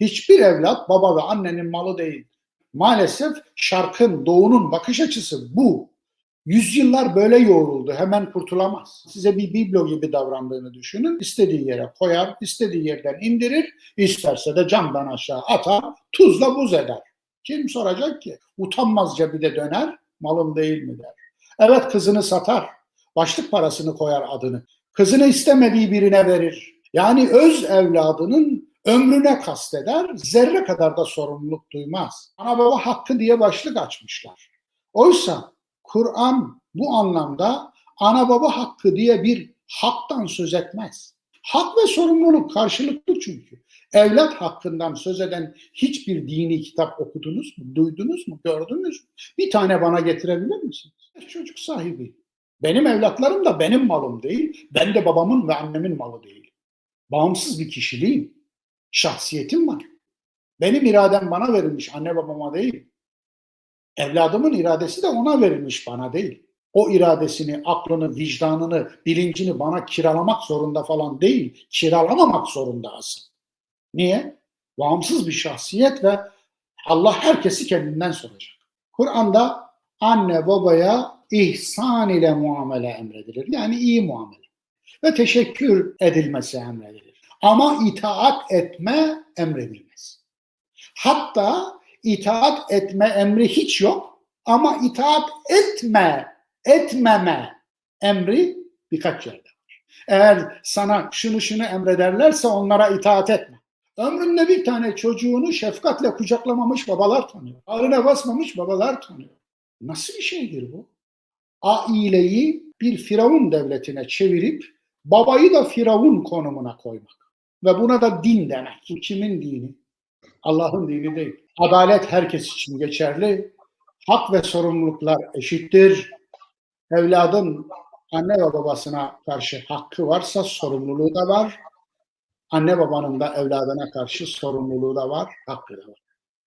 Hiçbir evlat baba ve annenin malı değil. Maalesef şarkın, doğunun bakış açısı bu. Yüzyıllar böyle yoğruldu. Hemen kurtulamaz. Size bir biblo gibi davrandığını düşünün. İstediği yere koyar, istediği yerden indirir, isterse de camdan aşağı atar, tuzla buz eder. Kim soracak ki? Utanmazca bir de döner, malım değil mi der. Evet kızını satar, başlık parasını koyar adını. Kızını istemediği birine verir. Yani öz evladının ömrüne kasteder, zerre kadar da sorumluluk duymaz. Ana baba hakkı diye başlık açmışlar. Oysa Kur'an bu anlamda ana baba hakkı diye bir haktan söz etmez. Hak ve sorumluluk karşılıklı çünkü. Evlat hakkından söz eden hiçbir dini kitap okudunuz mu, duydunuz mu, gördünüz mü? Bir tane bana getirebilir misiniz? Çocuk sahibi. Benim evlatlarım da benim malım değil, ben de babamın ve annemin malı değil. Bağımsız bir kişiliğim, şahsiyetim var. Benim iradem bana verilmiş, anne babama değil. Evladımın iradesi de ona verilmiş, bana değil. O iradesini, aklını, vicdanını, bilincini bana kiralamak zorunda falan değil, kiralamamak zorunda asıl. Niye? Bağımsız bir şahsiyet ve Allah herkesi kendinden soracak. Kur'an'da anne babaya ihsan ile muamele emredilir. Yani iyi muamele. Ve teşekkür edilmesi emredilir. Ama itaat etme emredilmez. Hatta itaat etme emri hiç yok ama itaat etme, etmeme emri birkaç yerde var. Eğer sana şunu şunu emrederlerse onlara itaat etme. Ömründe bir tane çocuğunu şefkatle kucaklamamış babalar tanıyor. Ağrına basmamış babalar tanıyor. Nasıl bir şeydir bu? Aileyi bir firavun devletine çevirip babayı da firavun konumuna koymak. Ve buna da din demek. Bu kimin dini? Allah'ın dini değil. Adalet herkes için geçerli. Hak ve sorumluluklar eşittir. Evladın anne ve babasına karşı hakkı varsa sorumluluğu da var. Anne babanın da evladına karşı sorumluluğu da var, hakkı da var.